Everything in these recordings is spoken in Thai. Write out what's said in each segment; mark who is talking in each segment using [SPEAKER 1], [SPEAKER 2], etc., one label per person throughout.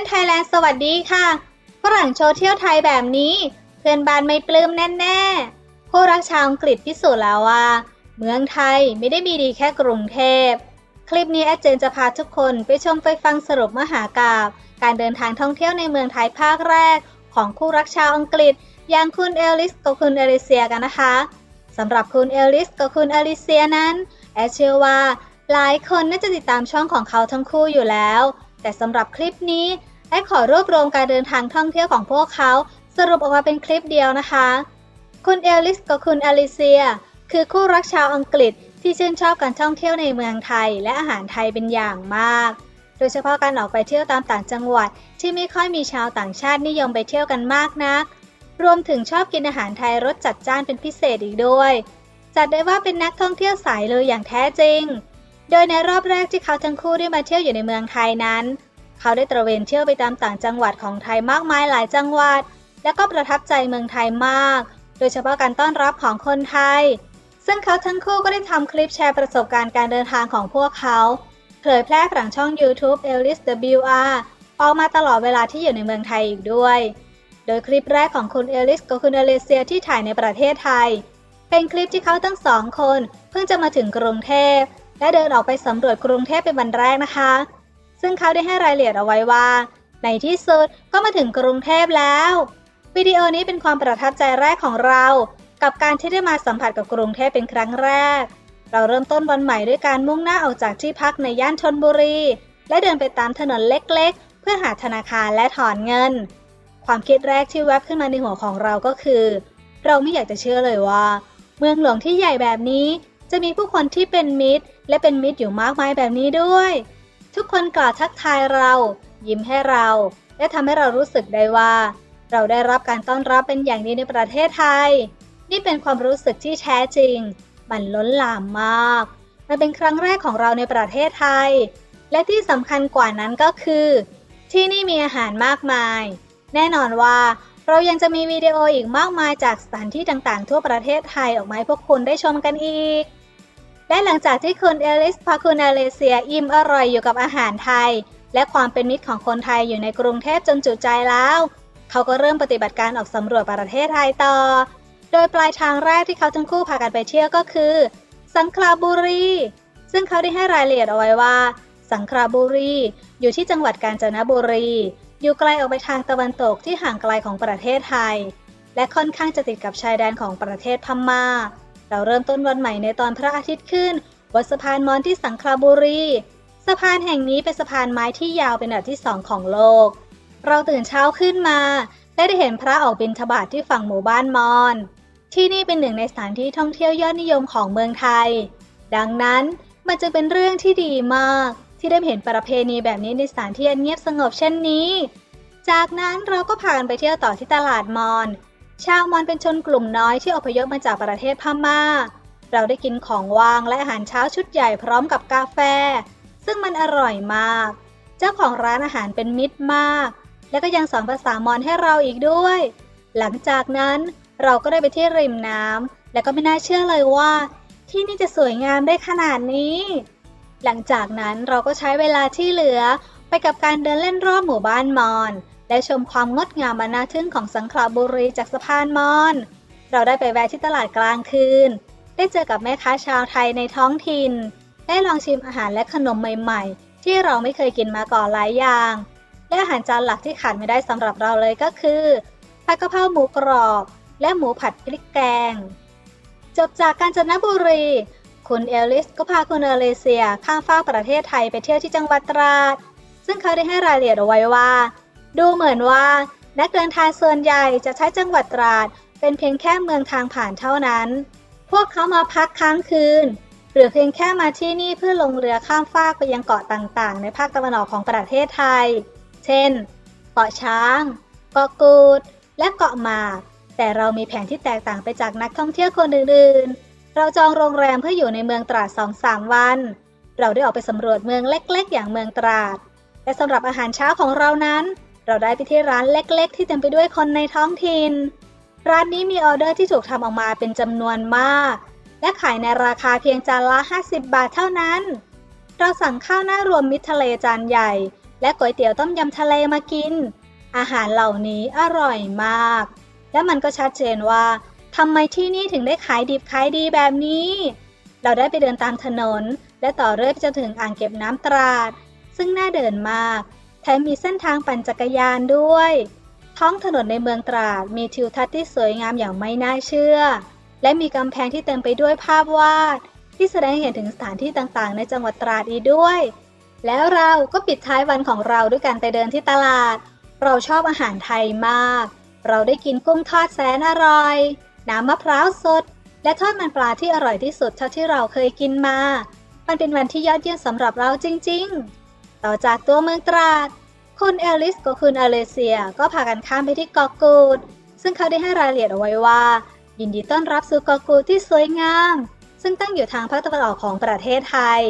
[SPEAKER 1] นไทยแลนด์สวัสดีค่ะ ฝรั่งโชว์เที่ยวไทยแบบนี้ เพื่อนบ้านไม่ปลื้มแน่ๆ ผู้รักชาวอังกฤษพิสูจน์แล้วว่า เมืองไทยไม่ได้มีดีแค่กรุงเทพ คลิปนี้แอดเจนจะพาทุกคนไปชมไปฟังสรุปมหากาบการเดินทางท่องเที่ยวในเมืองไทยภาคแรก ของคู่รักชาวอังกฤษ อย่างคุณเอลิสกับคุณเอลิเซียกันนะคะสำหรับคุณเอลลิสกับคุณเอลิเซียนั้น แอดเชื่อว่าหลายคนน่าจะติดตามช่องของเขาทั้งคู่อยู่แล้ว แต่สำหรับคลิปนี้ แอดขอรวบรวมการเดินทางท่องเที่ยวของพวกเขา สรุปออกมาเป็นคลิปเดียวนะคะ คุณเอลลิสกับคุณอลิเซีย คือคู่รักชาวอังกฤษที่ชื่นชอบการท่องเที่ยวในเมืองไทยและอาหารไทยเป็นอย่างมาก โดยเฉพาะการออกไปเที่ยวตามต่างจังหวัด ที่ไม่ค่อยมีชาวต่างชาตินิยมไปเที่ยวกันมากนัก รวมถึงชอบกินอาหารไทยรสจัดจ้านเป็นพิเศษอีกด้วย จัดได้ว่าเป็นนักท่องเที่ยวสายเลยอย่างแท้จริง โดยในรอบแรกที่เขาทั้งคู่ได้มาเที่ยวอยู่ในเมืองไทยนั้น เขาได้ตระเวนเที่ยวไปตามต่างจังหวัดของไทยมากมายหลายจังหวัด และก็ประทับใจเมืองไทยมาก โดยเฉพาะการต้อนรับของคนไทย ซึ่งเขาทั้งคู่ก็ได้ทำคลิปแชร์ประสบการณ์การเดินทางของพวกเขา เผยแพร่ผ่านช่อง YouTube Ellis WR ออกมาตลอดเวลาที่อยู่ในเมืองไทยอีกด้วย โดยคลิปแรกของคุณเอลิสกับคุณเอเลเซียที่ถ่ายในประเทศไทย เป็นคลิปที่เขาทั้งสองคน เพิ่งจะมาถึงกรุงเทพและเดินออกไปสำรวจกรุงเทพเป็นวันแรกนะคะ ซึ่งเขาได้ให้รายละเอียดเอาไว้ว่า ในที่สุดก็มาถึงกรุงเทพแล้ว วิดีโอนี้เป็นความประทับใจแรกของเรา กับการที่ได้มาสัมผัสกับกรุงเทพเป็นครั้งแรก เราเริ่มต้นวันใหม่ด้วยการมุ่งหน้าออกจากที่พักในย่านธนบุรี และเดินไปตามถนนเล็กๆ เพื่อหาธนาคารและถอนเงิน ความคิดแรกที่แวบขึ้นมาในหัวของเราก็คือ เราไม่อยากจะเชื่อเลยว่า เมืองหลวงที่ใหญ่แบบนี้จะมีผู้คนที่เป็นมิตร และเป็นมิตรอยู่มากมายแบบนี้ด้วย ทุกคนกล่าวทักทายเรา ยิ้มให้เรา และทำให้เรารู้สึกได้ว่า เราได้รับการต้อนรับเป็นอย่างดีในประเทศไทย นี่เป็นความรู้สึกที่แท้จริง มันล้นหลามมาก มันเป็นครั้งแรกของเราในประเทศไทย และที่สำคัญกว่านั้นก็คือ ที่นี่มีอาหารมากมาย แน่นอนว่าเรายังจะมีวิดีโออีกมากมายจากสถานที่ต่างๆ ทั่วประเทศไทยออกมาให้พวกคุณได้ชมกันอีก และหลังจากที่คุณเอลิสพาคุณเอเลเซียอิ่มอร่อยอยู่กับอาหารไทย และความเป็นมิตรของคนไทยอยู่ในกรุงเทพจนจุใจแล้ว เขาก็เริ่มปฏิบัติการออกสำรวจประเทศไทยต่อ โดยปลายทางแรกที่เขาทั้งคู่พากันไปเที่ยวก็คือ สังขลาบุรี ซึ่งเขาได้ให้รายละเอียดเอาไว้ว่า สังขลาบุรี อยู่ที่จังหวัดกาญจนบุรี อยู่ไกลออกไปทางตะวันตกที่ห่างไกลของประเทศไทย และค่อนข้างจะติดกับชายแดนของประเทศพม่า เราเริ่มต้นวันใหม่ในตอนพระอาทิตย์ขึ้นบนสะพานมอญที่สังขลาบุรี สะพานแห่งนี้เป็นสะพานไม้ที่ยาวเป็นอันดับที่สองของโลก เราตื่นเช้าขึ้นมา และได้เห็นพระออกบิณฑบาตทที่ฝั่งหมู่บ้านมอญที่นี่เป็นหนึ่งในสถานที่ท่องเที่ยวยอดนิยมของเมืองไทย ดังนั้นมันจะเป็นเรื่องที่ดีมาก ที่ได้เห็นประเพณีแบบนี้ในสถานที่อันเงียบสงบเช่นนี้ จากนั้นเราก็พานไปเที่ยวต่อที่ตลาดมอญ ชาวมอญเป็นชนกลุ่มน้อยที่อพยพมาจากประเทศพม่า เราได้กินของว่างและอาหารเช้าชุดใหญ่พร้อมกับกาแฟ ซึ่งมันอร่อยมาก เจ้าของร้านอาหารเป็นมิตรมาก และก็ยังสอนภาษามอญให้เราอีกด้วย หลังจากนั้นเราก็ได้ไปที่ริมน้ำและก็ไม่น่าเชื่อเลยว่า ที่นี่จะสวยงามได้ขนาดนี้ หลังจากนั้นเราก็ใช้เวลาที่เหลือไปกับการเดินเล่นรอบหมู่บ้านมอญ และชมความงดงามบรรณาทึ่งของสังขละบุรีจากสะพานมอญเราได้ไปแวะที่ตลาดกลางคืน ได้เจอกับแม่ค้าชาวไทยในท้องถิ่น ได้ลองชิมอาหารและขนมใหม่ ๆ ที่เราไม่เคยกินมาก่อนหลายอย่าง และอาหารจานหลักที่ขาดไม่ได้สำหรับเราเลยก็คือผัดกะเพราหมูกรอบ และหมูผัดพริกแกง จบจากกาญจนบุรี คุณเอลลิสก็พาคุณเอเลเซียข้ามฟากประเทศไทยไปเที่ยวที่จังหวัดตราด ซึ่งเขาได้ให้รายละเอียดเอาไว้ว่า ดูเหมือนว่า นักเดินทางส่วนใหญ่จะใช้จังหวัดตราด เป็นเพียงแค่เมืองทางผ่านเท่านั้น พวกเขามาพักค้างคืน หรือเพียงแค่มาที่นี่เพื่อลงเรือข้ามฟากไปยังเกาะต่างๆ ในภาคตะวันออกของประเทศไทย เช่น เกาะช้าง เกาะกูด และเกาะหมาก แต่เรามีแผนที่แตกต่างไปจากนักท่องเที่ยวคนอื่นๆ เราจองโรงแรมเพื่ออยู่ในเมืองตราด2-3วัน เราได้ออกไปสำรวจเมืองเล็ก ๆ อย่างเมืองตราด และสำหรับอาหารเช้าของเรานั้น เราได้ไปที่ร้านเล็กๆ ที่เต็มไปด้วยคนในท้องถิ่น ร้านนี้มีออเดอร์ที่ถูกทำออกมาเป็นจำนวนมาก และขายในราคาเพียงจานละ 50 บาทเท่านั้น เราสั่งข้าวหน้ารวมมิตรทะเลจานใหญ่ และก๋วยเตี๋ยวต้มยำทะเลมากิน อาหารเหล่านี้อร่อยมาก และมันก็ชัดเจนว่าทำไมที่นี่ถึงได้ขายดิบขายดีแบบนี้ เราได้ไปเดินตามถนน และต่อเรื่อยไปจนถึงอ่างเก็บน้ำตราด ซึ่งน่าเดินมาก แถมมีเส้นทางปั่นจักรยานด้วย ท้องถนนในเมืองตราดมีทิวทัศน์ที่สวยงามอย่างไม่น่าเชื่อ และมีกำแพงที่เต็มไปด้วยภาพวาด ที่แสดงเห็นถึงสถานที่ต่างๆ ในจังหวัดตราดอีกด้วย แล้วเราก็ปิดท้ายวันของเราด้วยการไปเดินที่ตลาด เราชอบอาหารไทยมาก เราได้กินกุ้งทอดแสนอร่อย น้ำมะพร้าวสด และทอดมันปลาที่อร่อยที่สุดเท่าที่เราเคยกินมา มันเป็นวันที่ยอดเยี่ยมสำหรับเราจริง ๆ ต่อจากตัวเมืองตราด คุณเอลิสกับคุณอเลเซียก็พากันข้ามไปที่เกาะกูด ซึ่งเขาได้ให้รายละเอียดเอาไว้ว่า ยินดีต้อนรับสู่เกาะกูดที่สวยงาม ซึ่งตั้งอยู่ทางภาคตะวันออกของประเทศไทย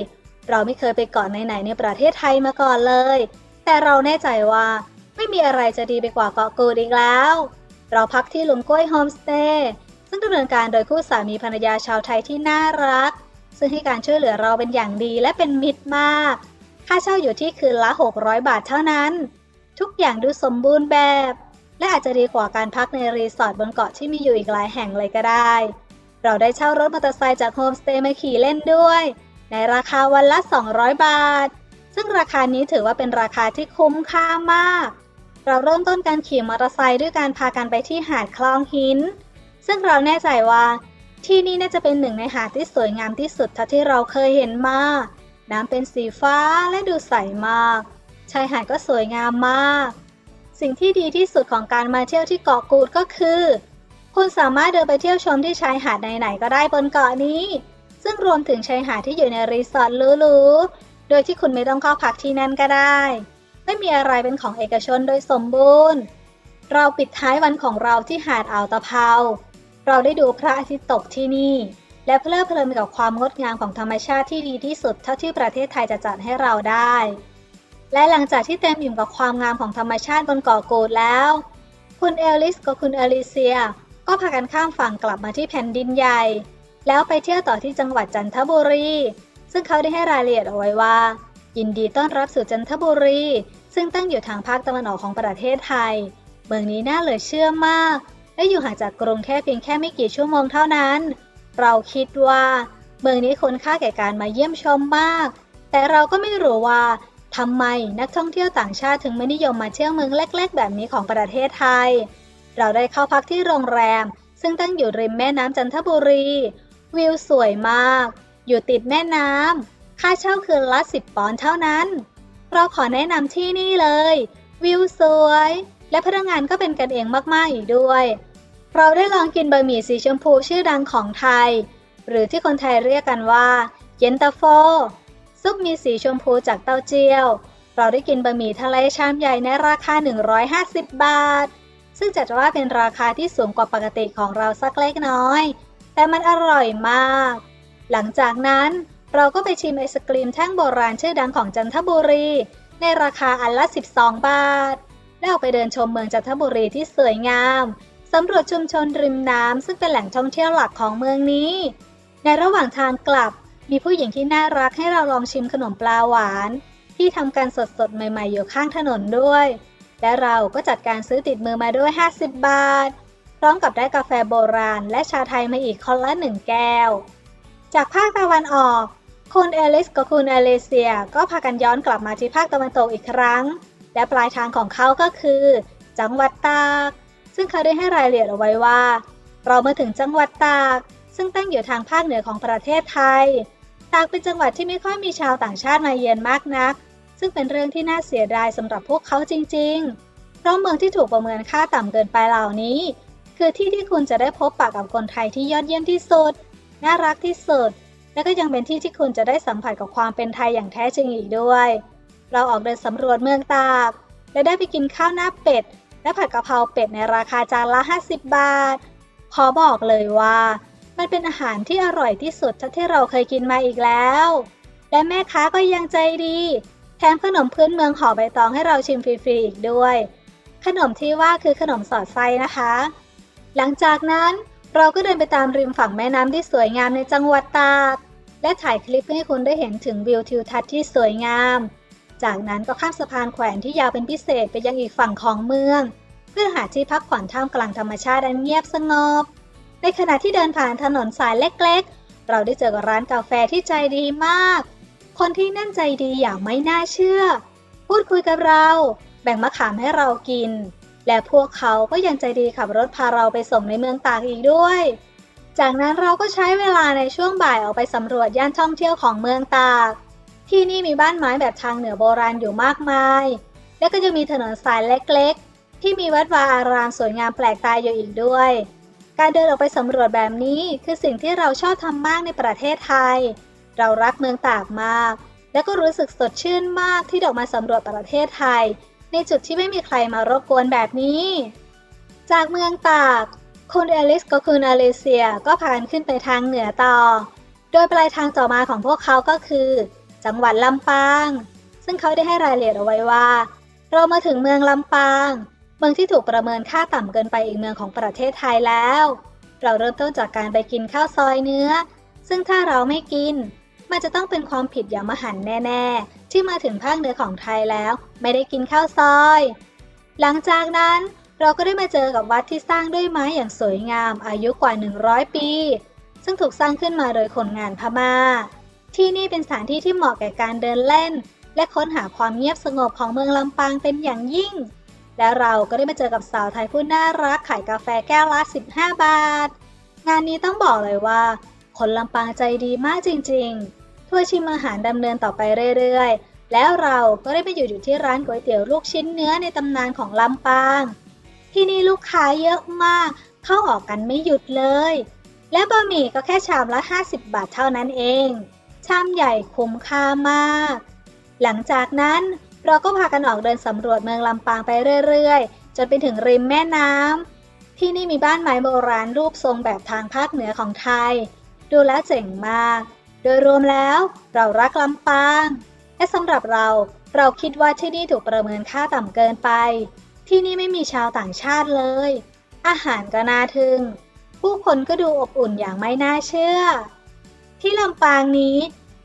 [SPEAKER 1] เราไม่เคยไปเกาะไหนๆในประเทศไทยมาก่อนเลย แต่เราแน่ใจว่าไม่มีอะไรจะดีไปกว่าเกาะกูดอีกแล้ว เราพักที่ลุงกล้วยโฮมสเตย์ซึ่งดำเนินการโดยคู่สามีภรรยาชาวไทยที่น่ารัก ซึ่งให้การช่วยเหลือเราเป็นอย่างดีและเป็นมิตรมาก ค่าเช่าอยู่ที่คืนละ 600 บาทเท่านั้น ทุกอย่างดูสมบูรณ์แบบ และอาจจะดีกว่าการพักในรีสอร์ทบนเกาะที่มีอยู่อีกหลายแห่งเลยก็ได้ เราได้เช่ารถมอเตอร์ไซค์จากโฮมสเตย์มาขี่เล่นด้วย ในราคาวันละ 200 บาท ซึ่งราคานี้ถือว่าเป็นราคาที่คุ้มค่ามาก เราเริ่มต้นการขี่มอเตอร์ไซค์ด้วยการพากันไปที่หาดคลองหิน ซึ่งเราแน่ใจว่าที่นี่น่าจะเป็นหนึ่งในหาดที่สวยงามที่สุดเท่าที่เราเคยเห็นมา น้ำเป็นสีฟ้าและดูใสมาก ชายหาดก็สวยงามมาก สิ่งที่ดีที่สุดของการมาเที่ยวที่เกาะกูดก็คือ คุณสามารถเดินไปเที่ยวชมที่ชายหาดไหนๆก็ได้บนเกาะนี้ ซึ่งรวมถึงชายหาดที่อยู่ในรีสอร์ทหรูๆโดยที่คุณไม่ต้องเข้าพักที่นั่นก็ได้ ไม่มีอะไรเป็นของเอกชนโดยสมบูรณ์ เราปิดท้ายวันของเราที่หาดอ่าวตะเภา เราได้ดูพระอาทิตย์ตกที่นี่ และเพลิดเพลินไปกับความงดงามของธรรมชาติที่ดีที่สุดเท่าที่ประเทศไทยจะจัดให้เราได้ และหลังจากที่เต็มอิ่มกับความงามของธรรมชาติบนเกาะกูดแล้ว คุณเอลิสกับคุณเอลิเซีย ก็พากันข้ามฝั่งกลับมาที่แผ่นดินใหญ่ แล้วไปเที่ยวต่อที่จังหวัดจันทบุรี ซึ่งเขาได้ให้รายละเอียดเอาไว้ว่า ยินดีต้อนรับสู่จันทบุรี ซึ่งตั้งอยู่ทางภาคตะวันออกของประเทศไทย เมืองนี้น่าเหลือเชื่อมาก และอยู่ห่างจากกรุงเทพเพียงแค่ไม่กี่ชั่วโมงเท่านั้น เราคิดว่าเมืองนี้คุ้นค่าแก่การมาเยี่ยมชมมาก แต่เราก็ไม่รู้ว่าทำไมนักท่องเที่ยวต่างชาติถึงไม่นิยมมาเที่ยวเมืองเล็ก ๆ แบบนี้ของประเทศไทย เราได้เข้าพักที่โรงแรม ซึ่งตั้งอยู่ริมแม่น้ำจันทบุรี วิวสวยมาก อยู่ติดแม่น้ำค่าเช่าคืนละ 10 ปอนด์เท่านั้น เราขอแนะนำที่นี่เลย วิวสวย และพนักงานก็เป็นกันเองมากๆอีกด้วย เราได้ลองกินบะหมี่สีชมพูชื่อดังของไทย หรือที่คนไทยเรียกกันว่า เย็นตาโฟ ซุปมีสีชมพูจากเต้าเจี้ยว เราได้กินบะหมี่ทะเลชามใหญ่ในราคา 150 บาท ซึ่งจัดว่าเป็นราคาที่สูงกว่าปกติของเราสักเล็กน้อย แต่มันอร่อยมาก หลังจากนั้นเราก็ไปชิมไอศกรีมแท่งโบราณชื่อดังของจันทบุรี ในราคาอันละ 12 บาท แล้วไปเดินชมเมืองจันทบุรีที่สวยงาม สำรวจชุมชนริมน้ำซึ่งเป็นแหล่งท่องเที่ยวหลักของเมืองนี้ ในระหว่างทางกลับ มีผู้หญิงที่น่ารักให้เราลองชิมขนมปลาหวาน ที่ทำกันสดๆ ใหม่ๆ อยู่ข้างถนนด้วย และเราก็จัดการซื้อติดมือมาด้วย 50 บาท พร้อมกับได้กาแฟโบราณ และชาไทยมาอีกคนละหนึ่งแก้ว จากภาคตะวันออก คุณเอลิสกับคุณเอเลเซีย ก็พากันย้อนกลับมาที่ภาคตะวันตกอีกครั้ง และปลายทางของเขาก็คือ จังหวัดตาก ซึ่งเขาได้ให้รายละเอียดเอาไว้ว่า เรามาถึงจังหวัดตาก ซึ่งตั้งอยู่ทางภาคเหนือของประเทศไทย ตากเป็นจังหวัดที่ไม่ค่อยมีชาวต่างชาติมาเยือนมากนัก ซึ่งเป็นเรื่องที่น่าเสียดายสำหรับพวกเขาจริง ๆ เพราะเมืองที่ถูกประเมินค่าต่ำเกินไปเหล่านี้ คือที่ที่คุณจะได้พบปะกับคนไทยที่ยอดเยี่ยมที่สุด น่ารักที่สุด และก็ยังเป็นที่ที่คุณจะได้สัมผัสกับความเป็นไทยอย่างแท้จริงอีกด้วย เราออกเดินสำรวจเมืองตาก และได้ไปกินข้าวหน้าเป็ด และผัดกะเพราเป็ดในราคาจานละ 50 บาท ขอบอกเลยว่า มันเป็นอาหารที่อร่อยที่สุดที่เราเคยกินมาอีกแล้ว และแม่ค้าก็ยังใจดี แถมขนมพื้นเมืองห่อใบตองให้เราชิมฟรีๆอีกด้วย ขนมที่ว่าคือขนมสอดไส้นะคะ หลังจากนั้นเราก็เดินไปตามริมฝั่งแม่น้ำที่สวยงามในจังหวัดตาก และถ่ายคลิปให้คุณได้เห็นถึงวิวทิวทัศน์ที่สวยงาม จากนั้นก็ข้ามสะพานแขวนที่ยาวเป็นพิเศษไปยังอีกฝั่งของเมือง เพื่อหาที่พักผ่อนท่ามกลางธรรมชาติอันเงียบสงบ ในขณะที่เดินผ่านถนนสายเล็กๆ เราได้เจอกับร้านกาแฟที่ใจดีมาก คนที่นั่นใจดีอย่างไม่น่าเชื่อ พูดคุยกับเรา แบ่งมะขามให้เรากิน และพวกเขาก็ยังใจดีขับรถพาเราไปส่งในเมืองตากอีกด้วย จากนั้นเราก็ใช้เวลาในช่วงบ่ายออกไปสำรวจย่านท่องเที่ยวของเมืองตาก ที่นี่มีบ้านไม้แบบทางเหนือโบราณอยู่มากมาย และก็จะมีถนนสายเล็กๆ ที่มีวัดวาอารามสวยงามแปลกตาอยู่อีกด้วย การเดินออกไปสำรวจแบบนี้คือสิ่งที่เราชอบทำมากในประเทศไทย เรารักเมืองตากมาก และก็รู้สึกสดชื่นมากที่ได้ออกมาสำรวจประเทศไทย ในจุดที่ไม่มีใครมารบกวนแบบนี้ จากเมืองตาก คุณเอลิสกับคุณอเลเซียก็พากันขึ้นไปทางเหนือต่อ โดยปลายทางต่อมาของพวกเขาก็คือ จังหวัดลำปาง ซึ่งเขาได้ให้รายละเอียดเอาไว้ว่า เรามาถึงเมืองลำปาง เมืองที่ถูกประเมินค่าต่ำเกินไปอีกเมืองของประเทศไทยแล้ว เราเริ่มต้นจากการไปกินข้าวซอยเนื้อ ซึ่งถ้าเราไม่กิน มันจะต้องเป็นความผิดอย่างมหันต์แน่ ๆ ที่มาถึงภาคเหนือของไทยแล้ว ไม่ได้กินข้าวซอย หลังจากนั้นเราก็ได้มาเจอกับวัดที่สร้างด้วยไม้อย่างสวยงามอายุกว่า 100 ปี ซึ่งถูกสร้างขึ้นมาโดยคนงานพม่า ที่นี่เป็นสถานที่ที่เหมาะแก่การเดินเล่น และค้นหาความเงียบสงบของเมืองลำปางเป็นอย่างยิ่ง และเราก็ได้มาเจอกับสาวไทยผู้น่ารักขายกาแฟแก้วละ15 บาท งานนี้ต้องบอกเลยว่า คนลำปางใจดีมากจริงๆทัวร์ชิมอาหารดำเนินต่อไปเรื่อยๆ แล้วเราก็ได้ไปอยู่อยู่ที่ร้านก๋วยเตี๋ยวลูกชิ้นเนื้อในตำนานของลำปาง ที่นี่ลูกค้าเยอะมาก เข้าออกกันไม่หยุดเลย และบะหมี่ก็แค่ชามละ 50 บาทเท่านั้นเอง ชามใหญ่คุ้มค่ามาก หลังจากนั้นเราก็พากันออกเดินสำรวจเมืองลำปางไปเรื่อยๆ จนไปถึงริมแม่น้ำ ที่นี่มีบ้านไม้โบราณรูปทรงแบบทางภาคเหนือของไทย ดูแลเจ๋งมาก โดยรวมแล้วเรารักลำปาง และสำหรับเราเราคิดว่าที่นี่ถูกประเมินค่าต่ำเกินไป ที่นี่ไม่มีชาวต่างชาติเลย อาหารก็น่าทึ่ง ผู้คนก็ดูอบอุ่นอย่างไม่น่าเชื่อ ลำปางนี้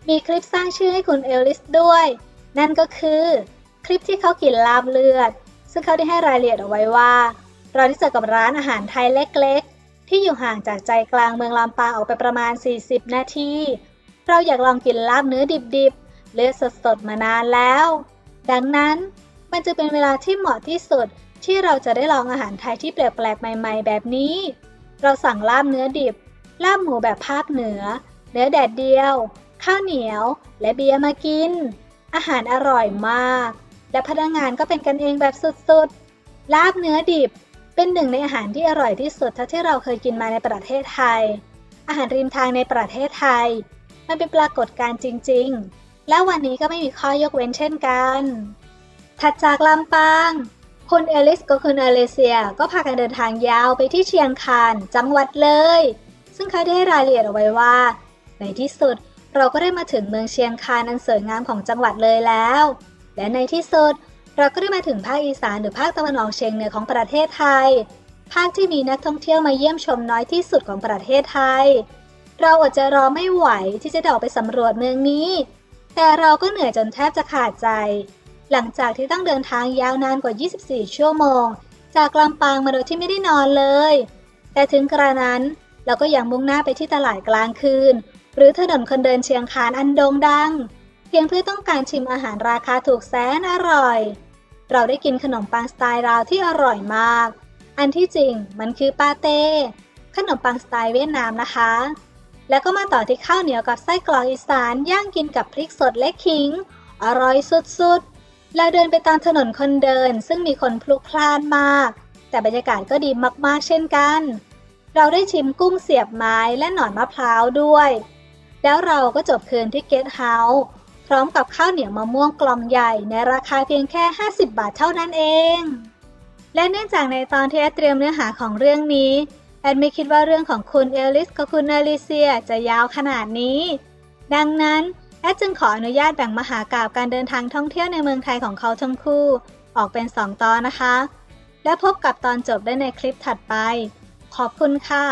[SPEAKER 1] มีคลิปสร้างชื่อให้คุณเอลลิสด้วย นั่นก็คือคลิปที่เขากินลาบเลือด ซึ่งเขาได้ให้รายละเอียดเอาไว้ว่า เราได้เจอกับร้านอาหารไทยเล็กๆ ที่อยู่ห่างจากใจกลางเมืองลำปางออกไปประมาณ 40 นาที เราอยากลองกินลาบเนื้อดิบๆ เลือดสดๆ มานานแล้ว ดังนั้นมันจะเป็นเวลาที่เหมาะที่สุดที่เราจะได้ลองอาหารไทยที่แปลกๆ ใหม่ ๆ แบบนี้ เราสั่งลาบเนื้อดิบ ลาบหมูแบบภาคเหนือ เนื้อแดดเดียว ข้าวเหนียว และเบียร์มากิน อาหารอร่อยมาก และพนักงานก็เป็นกันเองแบบสุดๆ ลาบเนื้อดิบ เป็นหนึ่งในอาหารที่อร่อยที่สุดเท่าที่เราเคยกินมาในประเทศไทย อาหารริมทางในประเทศไทย มันเป็นปรากฏการณ์จริง ๆ และวันนี้ก็ไม่มีข้อยกเว้นเช่นกัน ถัดจากลำปางคุณเอลิสกับคุณอเลเซียก็พากันเดินทางยาวไปที่เชียงคานจังหวัดเลย ซึ่งเขาได้รายละเอียดเอาไว้ว่า ในที่สุดเราก็ได้มาถึงเมืองเชียงคานอันสวยงามของจังหวัดเลยแล้ว และในที่สุดเราก็ได้มาถึงภาคอีสานหรือภาคตะวันออกเฉียงเหนือของประเทศไทย ภาคที่มีนักท่องเที่ยวมาเยี่ยมชมน้อยที่สุดของประเทศไทย เราอดจะรอไม่ไหวที่จะเดาไปสำรวจเมืองนี้ แต่เราก็เหนื่อยจนแทบจะขาดใจ หลังจากที่ต้องเดินทางยาวนานกว่า 24 ชั่วโมง จากลำปางมาโดยที่ไม่ได้นอนเลย แต่ถึงกระนั้นเราก็ยังมุ่งหน้าไปที่ตลาดกลางคืน หรือถนนคนเดินเชียงคานอันโด่งดัง เพียงเพื่อต้องการชิมอาหารราคาถูกแสนอร่อย เราได้กินขนมปังสไตล์ลาวที่อร่อยมาก อันที่จริงมันคือปาเต้ขนมปังสไตล์เวียดนามนะคะ แล้วก็มาต่อที่ข้าวเหนียวกับไส้กรอกอีสานย่างกินกับพริกสดและขิง อร่อยสุดๆ เราเดินไปตามถนนคนเดินซึ่งมีคนพลุกพล่านมาก แต่บรรยากาศก็ดีมากๆเช่นกัน เราได้ชิมกุ้งเสียบไม้และหนอนมะพร้าวด้วย แล้วเราก็จบคืนที่เกสต์เฮาส์พร้อมกับข้าวเหนียวมะม่วงกล่องใหญ่ในราคาเพียงแค่ 50 บาทเท่านั้นเอง และเนื่องจากในตอนที่แอดเตรียมเนื้อหาของเรื่องนี้ แอดไม่คิดว่าเรื่องของคุณเอลิสกับคุณอลิเซียจะยาวขนาดนี้ ดังนั้นแอดจึงขออนุญาตแบ่งมหากาบการเดินทางท่องเที่ยวในเมืองไทยของเขาทั้งคู่ ออกเป็น 2 ตอนนะคะ และพบกับตอนจบได้ในคลิปถัดไป ขอบคุณค่ะ